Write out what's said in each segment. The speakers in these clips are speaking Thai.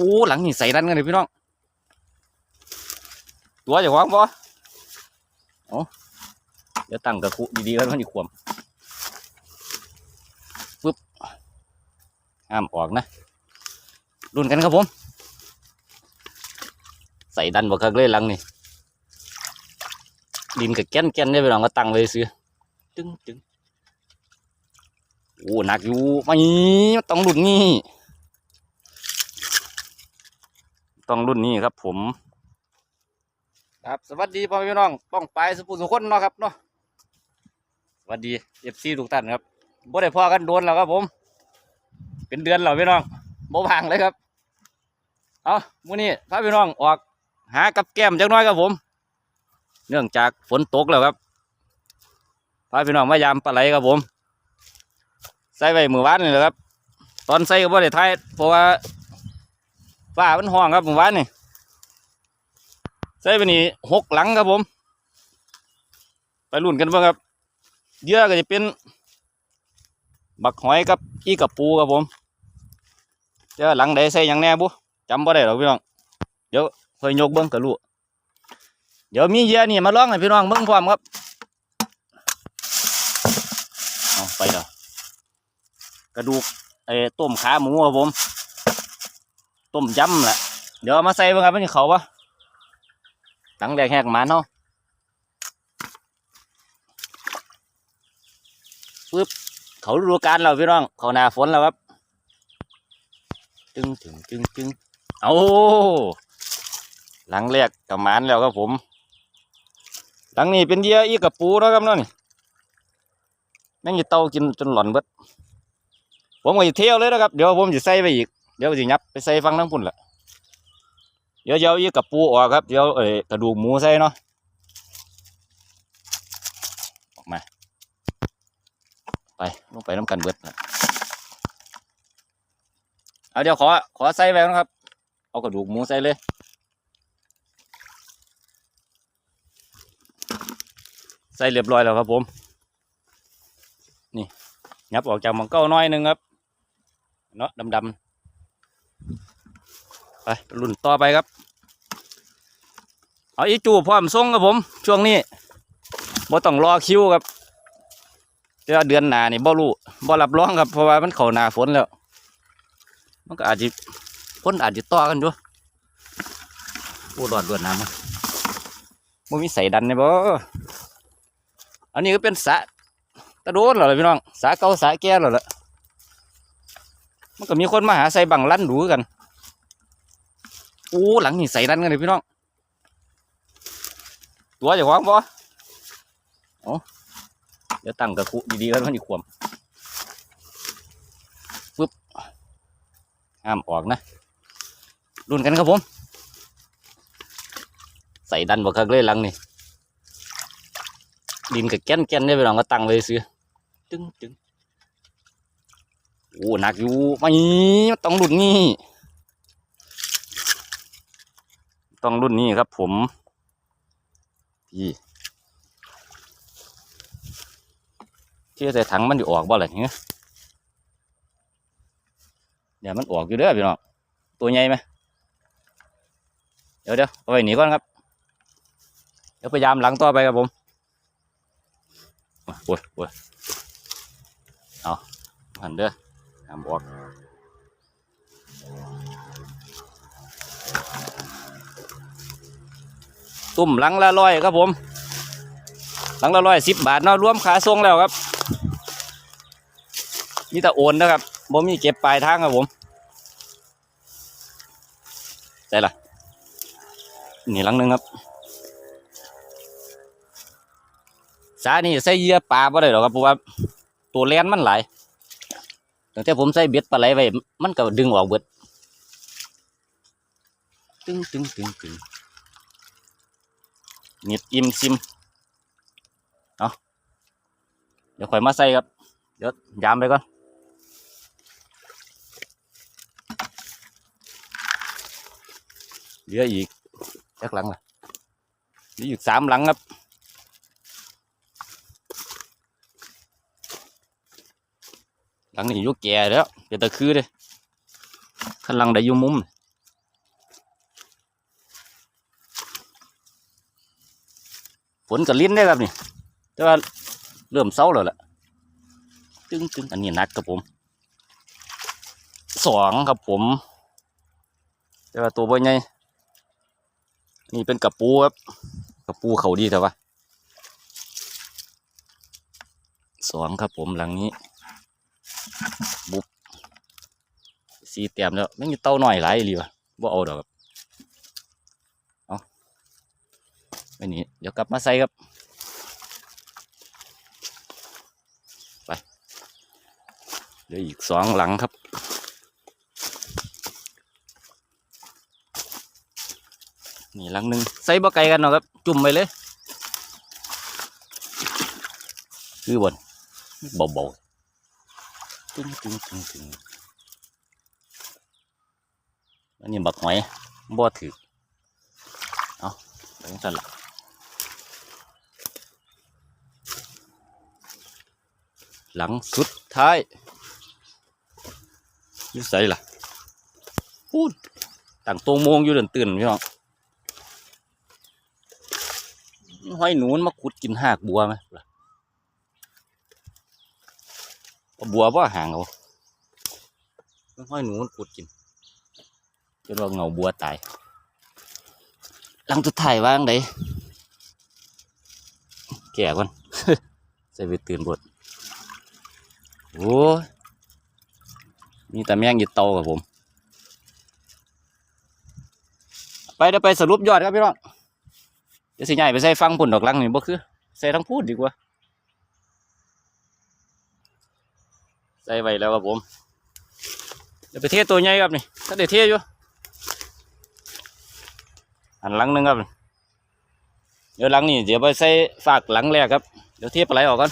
อ้หลังนี่ใส่ดันกันเลยพี่น้อง ตัวจะวางบ่โอ้เดี๋ยวตั้งกระคุดีๆแล้วมันอีกขวมปึ๊บห้ามออกนะรุ่นกันครับผม ใส่ดันบ่คักเลยหลังนี่ดินกับแก้นแก้นได้ไปลองก็ตั้งไว้ซื้อตึ้งตึ้งโอ้หนักอยู่ไม่ต้องรุ่นนี้ ต้องรุ่นนี้ครับ ผม ครับสวัสดีพ่อพี่น้องป้องไปสุภูสุคนเนาะครับเนาะสวัสดีเอฟซีทุกท่านครับบ่ได้พ่อกันโดนแล้วครับผม เป็นเดือนแล้วพี่น้องบ่วางเลยครับ เอามื้อนี้พาพี่น้องออกหากับแก้มจักหน้อยครับผม เนื่องจากฝนตกแล้วครับพาพี่น้องมายามปลาไหลครับผม ใส่ไว้มือวานนี่แหละครับ ตอนใส่ก็บ่ได้ทายเพราะว่า ฟ้ามันห้องครับผมือวานี่ใส่ไปนี่หกหลังครับผม ไปรุ่นกันบ้างครับเยื่อก็จะเป็น บักหอยกับอีกับปูครับผมเจ้าหลังใดใส่ยังแน่บุจำบ่ได้หรอกพี่น้องเดี๋ยวคอยยกเบิ้งกระลูเดี๋ยวมีเยื่อนี่มาลองให้พี่น้องเบิ้งพร้อมครับเอาไปแล้วกระดูกไอ้ต้มขาหมูครับผม ต้มยำแหละเดี๋ยวามาใส่บ้างครับมันเขาปะหลังแรกแหกหมาเนาะปึ๊บเขาฤดูกาลแล้วพี่น้อง เขาหนาฝนแล้วครับ จึงจึงจึงจึงเอาหลังแรกกับหมานแล้วครับผม หลังนี้เป็นเยื่ออีกับปูเนาะครับเนาะนี่แม่งจะเตากินจนหล่อนเบิดผมก็จะเที่ยวเลยนะครับ เดี๋ยวผมจะใส่ไปอีก เดี๋ยวจะยับไปใส่ฟังทั้งพุ่นละเดี๋ยวเดี๋ยวยี่กับปูออกครับเดี๋ยวเอ้ยกระดูกหมูใส่เนาะออกมา ไปลงไปน้ำกันเบิดนะเอาเดี๋ยวขอขอใส่แววนะครับ เอากระดูกหมูใส่เลยใส่เรียบร้อยแล้วครับผม นี่ยับออกจากมังเก้าน้อยนึงครับเนาะดำๆ ไปรุ่นต่อไปครับ เอาอีจูพร้อมส่งครับผม ช่วงนี้บ่ต้องรอคิวครับเดี๋ยวเดือนหน้านี่บ่รู้บ่รับรองครับเพราะว่ามันเข้าหน้าฝนแล้ว มันก็อาจจะฝนอาจจะต่อกันอยู่โอ้รอดรวดน้ำมันบ่มีใส่ดันนี่บ่อันนี้ก็เป็นสะตะโดนแล้วล่ะพี่น้องสะเก่าสะแก่แล้วล่ะ มันก็มีคนมาหาใส่บังลั่นดูกันโอ้หลังนี่ใส่ดันกันเลยพี่น้อง ตัวจะวางบ่โอ้เดี๋ยวตั้งกระคุดีๆแล้วมันอีกขวมปึ๊บห้ามออกนะรุ่นกันครับผม ใส่ดันบ่คักเลยหลังนี่ดินกับแก้นแก้นได้ไปลองก็ตั้งไว้ซื้อตึ้งตึ้ง โอ้หนักอยู่ไม่ต้องรุ่นนี้ ต้องรุ่นนี้ครับผมพี่ที่ใส่ถังมันอยู่ออกบ่อะไรเงี้ยเดี๋ยวมันออกอยู่เด้อพี่น้องตัวใหญ่ไหมเดี๋ยวเดี๋ยวเอาไว้หนีก่อนครับ เดี๋ยวพยายามหลังต่อไปครับผมโอ้ยโอ้ยเอาหันเด้อ ห้ามอกตุ่มหลังละร้อยครับผม หลังละร้อยสิบบาทเนาะรวมขาทรงแล้วครับนี่แต่โอนนะครับบ่มีเก็บปลายทางครับผมได้ละนี่หลังหนึงครับสานี่ใส่เยื่อปลาบ่ได้หรอกครับเพราะว่าตัวแลนมันหลาย ตั้งแต่ผมใส่เบ็ดปลาไหลไว้มันก็ดึงออกเบิดตึงตึงตึงตึงนิดอิ่มซิมเอาเดี๋ยวค่อยมาใส่ครับ เดี๋ยวยามไปก่อนเหลืออีกจักหลังล่ะเหลืออีกสามหลังครับังนี้ยุกแก่แล้วเป็นตะคือเลยขันลังได้ยุ่มุมฝนกับลิ้นได้ครับนี่ แต่ว่าเริ่มเศร้าแล้วล่ะตึงตึงอันนี้นักครับผมสองครับผม แต่ว่าตัวบ่ใหญ่นี่เป็นกระปูครับกระปูเขาดีแต่ว่าสองครับผมหลังนี้ บุบสีเต็มแล้วไม่มีเต้าหน่อยหลายอีหลีวะบ่เอาดอกเอาไปนี่เดี๋ยวกลับมาใส่ครับไปเหลืออีกสองหลังครับนี่หลังหนึ่งใส่บ่ไกลกันเนาะครับ จุ่มไปเลย คือบนเบาๆ ตึงตึงตึงตึงอันนี้บักหอยบ่ถือเอาไปจังซั่นละหลังสุดท้ายยู่ใส่ล่ะพูดต่างตรงโมงอยู่เดินตื่นพี่น้องหอยหนูนมาขุดกินหากบัวไหมล่ะเอา บัวว่าห่างเอาห้อยหนูมันขุดกินจนว่าเงาบัวตายหลังสุดท้ายว่างไดแก่ก่อนใส่ไปตื่นบดโอ้ยมีแต่แมงยึดเตากับผม ไปเดี๋ยวไปสรุปยอดครับพี่น้องเดี๋ยวสิใหญ่ไปใส่ฟังผลดอกลังนี่บ่คือ ใส่ทั้งพูดดีกว่า ส่ไว้แล้วครับผม เดี๋ยวไปเทตัวใหญ่ครับนี่ถ้าได้เทอยู่อันหลังนึงครับ เดี๋ยวหลังนี่เดี๋ยวไปใส่ฝากหลังแรกครับ เดี๋ยวเทปลาไหลออกก่อน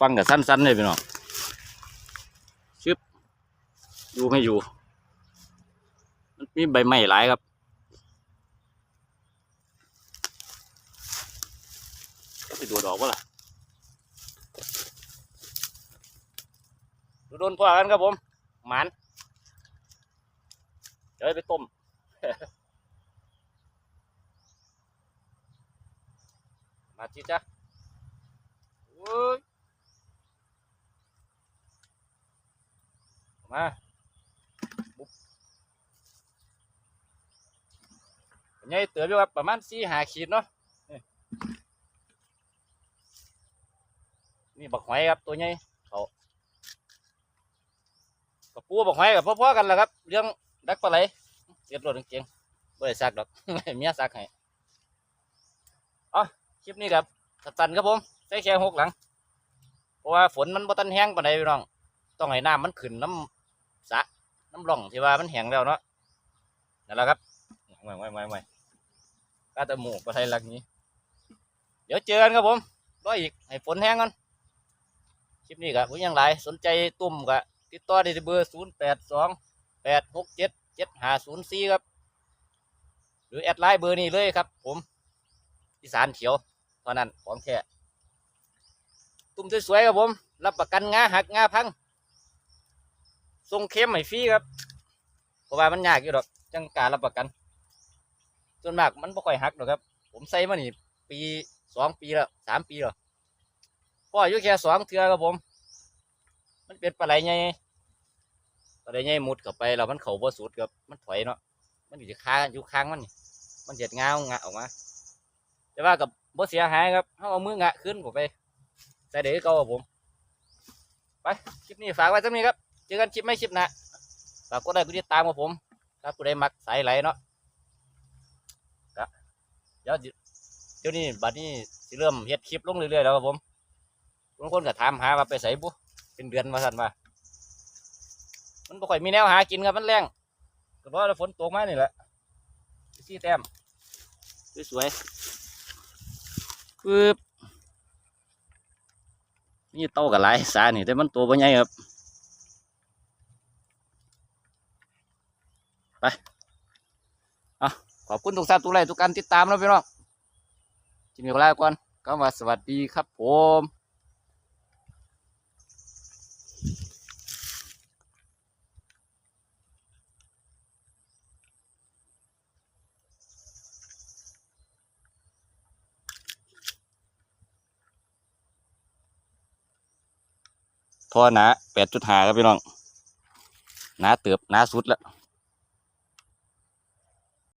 ฟังกับสั้นๆเลยพี่น้องชึบอยู่ไม่อยู่ มันมีใบไม้หลายครับก็สิดูดอกว่าล่ะ ดูโดนพอกันครับผม หมันเดี๋ยวไปต้มมาจีจ้ะโอ้ยมาบุ๊บเป็นไงเตือนอยู่ครับประมาณสี่หาขีดเนาะนี่บักหอยครับตัวใหญ่ กับปูบักหอยกับพ่อๆกันแหละครับ เรื่องดักปลาไหลเสียดรถเก่งๆไม่ได้ซักดอกเมียซักให้อ๋อคลิปนี้ครับสั้นครับผมใช้แค่หกหลัง เพราะว่าฝนมันบ่ตันแห้งปานใดพี่น้อง ต้องให้น้ำมันขึ้นน้ำสะน้ำร่องที่ว่ามันแห้งแล้วเนาะนั่นแหละครับไม่ไม่ไม่ไม่ก็จะหมูปลาไทยหลักนี้ เดี๋ยวเจอกันครับผมรออีกให้ฝนแห้งก่อนคลิปนี้ก็ผู้ยังหลายสนใจตุ่มก็ ติดต่อได้ที่เบอร์ศูนย์แปดสองแปดหกเจ็ดเจ็ดห้าศูนย์สี่ครับ หรือแอดไลน์เบอร์นี้เลยครับ ผมอีสานเขียวเท่านั้นของแท้ตุ่มสวยๆครับผม รับประกันงาหักงาพังส่งเข้มให้ฟรีครับเพราะว่ามันยากอยู่ดอกจังการรับประกันส่วนมากมันไม่ค่อยหักหรอกครับ ผมใส่มานี่ปีสองปีแล้วสามปีแล้วพ่ออยู่แค่สองเทือครับผม มันเป็นปลาไหลให ญ่ปลาไหลใหญ่มุดเข้าไปแล้วมันเข่าบ่สุดครับมันถอยเนาะมันอยู่ค้างอยู่ค้างมันนี่มันเจ็ดงาวงะออกมาแต่ว่ากับบ่เสียหายครับเขาเอามืองะขึ้นผมไปใส่เด็กเก่าผมไปคลิปนี้ฝากไว้สักนี้ครับเจอกันคลิปไม่คลิปหนะฝากกดไลค์กดติดตามกับผมถ้าผู้ใดมักสายไหลเนาะก็เดี๋ยวเดี๋ยวนี้บัดนี้สิเริ่มเฮ็ดคลิปลงเรื่อยๆแล้วครับผมบางคนก็ถามหาว่าไปใส่บุเป็นเดือนมาสั่นว่า มันบ่ค่อยมีแนวหากินครับมันแรงก็เพราะว่าฝนตกมานี่แหละซี่แต้มสวยๆปึ๊บนี่โตกับหลายสานี่แต่มันตัวบ่ใหญ่ครับไปอะขอบคุณทุกท่านทุกไลค์ทุกการติดตามนะพี่น้องจิมีเวลาก่อนก็ว่าสวัสดีครับผม ท่อหนาแปดจุดห้าครับพี่น้องหนาเติบหนาสุดแล้ว